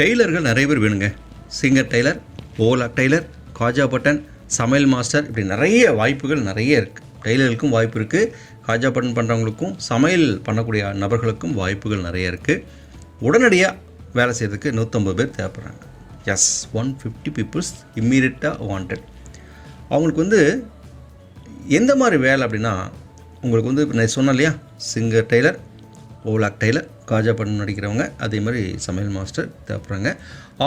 டெய்லர்கள் நிறைய பேர் வேணுங்க. சிங்கர் டெய்லர் ஓலா டெய்லர் காஜா பட்டன் சமையல் மாஸ்டர் இப்படி நிறைய வாய்ப்புகள் நிறைய இருக்குது டெய்லருக்கும் வாய்ப்பு இருக்குது காஜா பட்டன் பண்ணுறவங்களுக்கும் சமையல் பண்ணக்கூடிய நபர்களுக்கும் வாய்ப்புகள் நிறைய இருக்குது உடனடியாக வேலை செய்கிறதுக்கு நூற்றம்பது பேர் தேவைப்படுறாங்க. எஸ் ஒன் ஃபிஃப்டி பீப்புள்ஸ் இம்மீடியட்டாக வாண்டட் அவங்களுக்கு வந்து எந்த மாதிரி வேலை அப்படின்னா உங்களுக்கு வந்து இப்போ நான் சொன்னேன் இல்லையா? சிங்கர் டெய்லர் ஓலாக் டெய்லர் காஜா பட்டன் நடிக்கிறவங்க அதே மாதிரி சமையல் மாஸ்டர் தேவைப்படுறாங்க.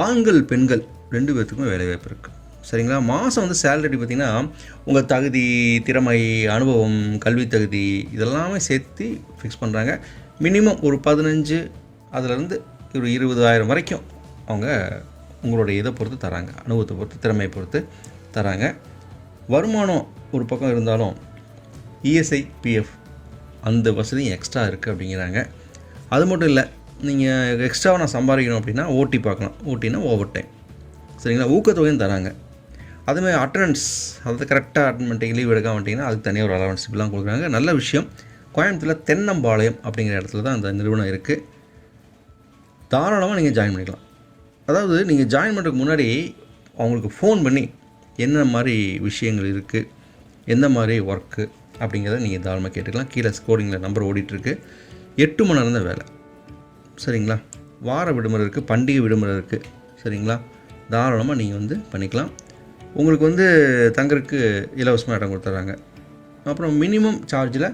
ஆண்கள் பெண்கள் ரெண்டு பேர்த்துக்குமே வேலை வாய்ப்பு இருக்குது சரிங்களா? மாதம் வந்து சேலரி பார்த்திங்கன்னா உங்கள் தகுதி திறமை அனுபவம் கல்வி தகுதி இதெல்லாமே சேர்த்து ஃபிக்ஸ் பண்ணுறாங்க மினிமம் ஒரு பதினஞ்சு அதுலேருந்து ஒரு இருபதாயிரம் வரைக்கும் அவங்க உங்களுடைய இதை பொறுத்து தராங்க. அனுபவத்தை பொறுத்து திறமையை பொறுத்து தராங்க. வருமானம் ஒரு பக்கம் இருந்தாலும் இஎஸ்ஐ பிஎஃப் அந்த வசதியும் எக்ஸ்ட்ரா இருக்குது அப்படிங்கிறாங்க. அது மட்டும் இல்லை நீங்கள் எக்ஸ்ட்ராவாக நான் சம்பாதிக்கணும் அப்படின்னா ஓட்டி பார்க்கலாம். ஓட்டினா ஓவர் டைம் சரிங்களா? ஊக்கத்தொகையும் தராங்க. அதுமாதிரி அட்டண்டன்ஸ் அதாவது கரெக்டாக அட்டன் பண்ணிட்டீங்க லீவ் எடுக்காம வந்துட்டிங்கன்னா அதுக்கு தனியாக ஒரு அலவன்ஸ் இப்படிலாம் கொடுக்குறாங்க. நல்ல விஷயம். கோயம்புத்தூரில் தென்னம்பாளையம் அப்படிங்கிற இடத்துல தான் அந்த நிறுவனம் இருக்குது தாராளமாக நீங்கள் ஜாயின் பண்ணிக்கலாம். அதாவது நீங்கள் ஜாயின் பண்ணுறதுக்கு முன்னாடி அவங்களுக்கு ஃபோன் பண்ணி என்ன மாதிரி விஷயங்கள் இருக்குது எந்த மாதிரி ஒர்க்கு அப்படிங்கிறத நீங்கள் தாராளமாக கேட்டுக்கலாம். கீழே ஸ்கோரிங்கில் நம்பர் ஓடிட்டுருக்கு. எட்டு மணி நேரம் தான் வேலை. சரிங்களா? வார விடுமுறை இருக்குது பண்டிகை விடுமுறை இருக்குது சரிங்களா? தாராளமாக நீங்கள் வந்து பண்ணிக்கலாம். உங்களுக்கு வந்து தங்கறதுக்கு இலவசமாக இடம் கொடுத்துட்றாங்க அப்புறம் மினிமம் சார்ஜில்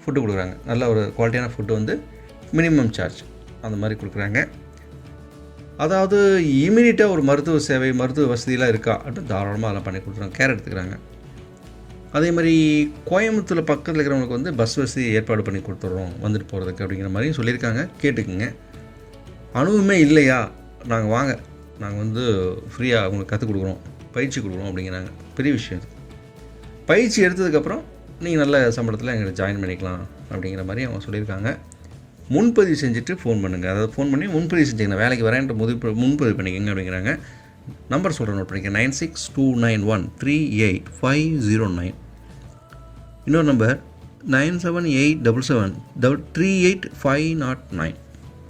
ஃபுட்டு கொடுக்குறாங்க. நல்ல ஒரு குவாலிட்டியான ஃபுட்டு வந்து மினிமம் சார்ஜ் அந்த மாதிரி கொடுக்குறாங்க. அதாவது இமீடியட்டாக ஒரு மருத்துவ சேவை மருத்துவ வசதியெலாம் இருக்கா? அப்படின்னு தாராளமாக அதெல்லாம் பண்ணி கொடுத்துறாங்க கேர் எடுத்துக்கிறாங்க. அதே மாதிரி கோயம்புத்தூர் பக்கத்தில் இருக்கிறவங்களுக்கு வந்து பஸ் வசதி ஏற்பாடு பண்ணி கொடுத்துட்றோம். வந்துட்டு போகிறதுக்கு அப்படிங்கிற மாதிரியும் சொல்லியிருக்காங்க. கேட்டுக்குங்க. அனுபவமே இல்லையா? நாங்கள் வாங்க. நாங்கள் வந்து ஃப்ரீயாக அவங்களுக்கு கற்றுக் கொடுக்குறோம். பயிற்சி கொடுக்குறோம் அப்படிங்கிறாங்க. பெரிய விஷயம் இது. பயிற்சி எடுத்ததுக்கப்புறம் நீங்கள் நல்ல சம்பளத்தில் எங்களை ஜாயின் பண்ணிக்கலாம் அப்படிங்கிற மாதிரி அவங்க சொல்லியிருக்காங்க. முன்பதிவு செஞ்சுட்டு ஃபோன் பண்ணுங்கள் அதாவது ஃபோன் பண்ணி முன்பதிவு செஞ்சுக்கங்க. வேலைக்கு வரேன்ட்டு முதிப்பு முன்பதிவு பண்ணிக்கங்க அப்படிங்கிறாங்க. நம்பர் சொல்கிறேன் நோட் பண்ணிக்க nine six two nine one three eight five zero nine இன்னொரு number nine seven eight double seven double three eight five nought nine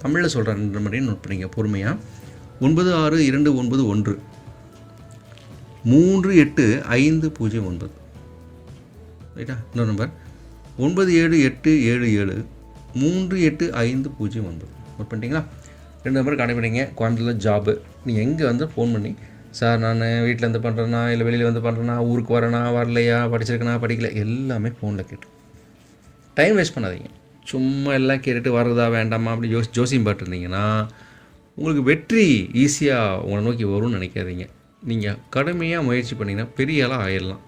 தமிழில் சொல்கிறேன் ரெண்டு மாதிரியும் நோட் பண்ணிங்க பொறுமையாக ஒன்பது ஆறு இரண்டு ஒன்பது ஒன்று. மூன்று எட்டு ஐந்து பூஜ்ஜியம் ஒன்பது. ரைட்டா இன்னொரு நம்பர் ஒன்பது ஏழு எட்டு ஏழு ஏழு மூன்று எட்டு ஐந்து பூஜ்ஜியம் ஒன்பது. நோட் பண்ணிட்டீங்களா? ரெண்டு நம்பர் கடைபிடிங்க கோயம்புத்தூரில் ஜாபு நீங்கள் எங்கே வந்து ஃபோன் பண்ணி சார் நான் வீட்டில் இருந்து பண்ணுறேன்னா இல்லை வெளியில் வந்து பண்ணுறேன்னா ஊருக்கு வரேனா வரலையா படிச்சிருக்கேனா படிக்கல எல்லாமே ஃபோனில் கேட்டு டைம் வேஸ்ட் பண்ணாதீங்க. சும்மா எல்லாம் கேட்டுட்டு வர்றதா வேண்டாமா அப்படி யோசி ஜோசியம் பார்த்துருந்தீங்கன்னா உங்களுக்கு வெற்றி ஈஸியாக உங்களை நோக்கி வரும்னு நினைக்காதீங்க. நீங்கள் கடுமையாக முயற்சி பண்ணிங்கன்னா பெரிய ஆளாக ஆயிடலாம்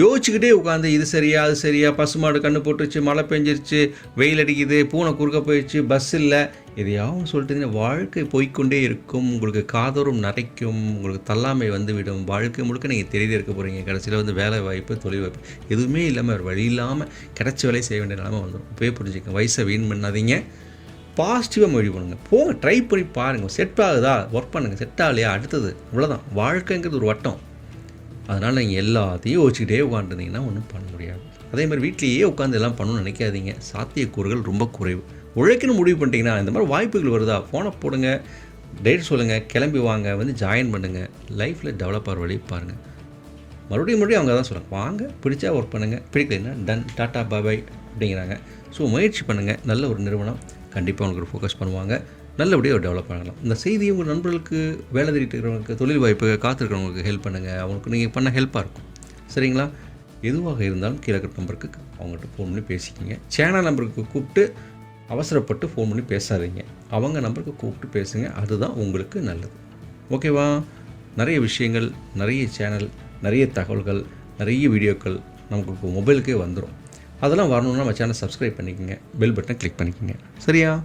யோசிச்சுக்கிட்டே உட்காந்து இது சரியா அது சரியா பசுமாடு கண்ணு போட்டுருச்சு மழை பெஞ்சிருச்சு வெயில் அடிக்குது பூனை குறுக்க போயிடுச்சு பஸ் இல்லை. எதையாவது சொல்லிட்டு வாழ்க்கை போய்க்கொண்டே இருக்கும். உங்களுக்கு காதோறும் நரைக்கும். உங்களுக்கு தள்ளாமை வந்துவிடும். வாழ்க்கை முழுக்க நீங்கள் தெரியுது இருக்க போகிறீங்க கடைசியில் வந்து வேலை வாய்ப்பு தொழில் வாய்ப்பு. எதுவுமே இல்லாமல் வழி இல்லாமல் கிடைச்ச வேலையை செய்ய வேண்டிய நிலைமை வந்துடும் இப்போயே புரிஞ்சுக்க வயசை வீண் பண்ணாதீங்க. பாசிட்டிவாக மொழி பண்ணுங்க. போங்க ட்ரை பண்ணி பாருங்கள் செட் ஆகுதா? ஒர்க் பண்ணுங்கள் செட் ஆகலையா? அடுத்தது. அவ்வளோதான் வாழ்க்கைங்கிறது ஒரு வட்டம். அதனால் நீங்கள் எல்லாத்தையும் யோசிச்சுக்கிட்டே உட்காந்துருந்தீங்கன்னா ஒன்றும் பண்ண முடியாது. அதே மாதிரி வீட்லேயே உட்காந்து எல்லாம் பண்ணணும்னு நினைக்காதீங்க. சாத்தியக்கூறுகள் ரொம்ப குறைவு. உழைக்கணும் முடிவு பண்ணிட்டீங்கன்னா இந்த மாதிரி வாய்ப்புகள் வருதா? ஃபோனை போடுங்க டேட் சொல்லுங்கள் கிளம்பி வாங்க வந்து ஜாயின் பண்ணுங்கள் லைஃப்பில் டெவலப் ஆகிற வழி பாருங்கள் மறுபடியும் மறுபடியும் அவங்க தான் சொல்லுவாங்க வாங்க பிடிச்சா ஒர்க் பண்ணுங்கள் பிடிக்கலைன்னா டன் டாட்டா பாபாய் அப்படிங்கிறாங்க. ஸோ முயற்சி பண்ணுங்கள் நல்ல ஒரு நிறுவனம். கண்டிப்பாக உங்களுக்கு ஃபோக்கஸ் பண்ணுவாங்க. நல்லபடியாக டெவலப் பண்ணலாம். இந்த செய்தி உங்கள் நண்பர்களுக்கு வேலை தேடிட்டு இருக்கிறவங்களுக்கு தொழில் வாய்ப்பு காத்திருக்கிறவங்களுக்கு ஹெல்ப் பண்ணுங்கள் அவங்களுக்கு நீங்கள் பண்ண ஹெல்ப்பாக இருக்கும். சரிங்களா? எதுவாக இருந்தாலும் கீழே நம்பருக்கு அவங்ககிட்ட ஃபோன் பண்ணி பேசிக்கிங்க. சேனல் நம்பருக்கு கூப்பிட்டு அவசரப்பட்டு ஃபோன் பண்ணி பேசாதீங்க. அவங்க நம்பருக்கு கூப்பிட்டு பேசுங்க. அதுதான் உங்களுக்கு நல்லது. ஓகேவா நிறைய விஷயங்கள் நிறைய சேனல் நிறைய தகவல்கள் நிறைய வீடியோக்கள் நமக்கு இப்போ மொபைலுக்கே வந்துடும் அதெல்லாம் வரணும்னா நம்ம சேனல் சப்ஸ்கிரைப் பண்ணிக்கோங்க. பெல் பட்டனை கிளிக் பண்ணிக்கோங்க. சரியா?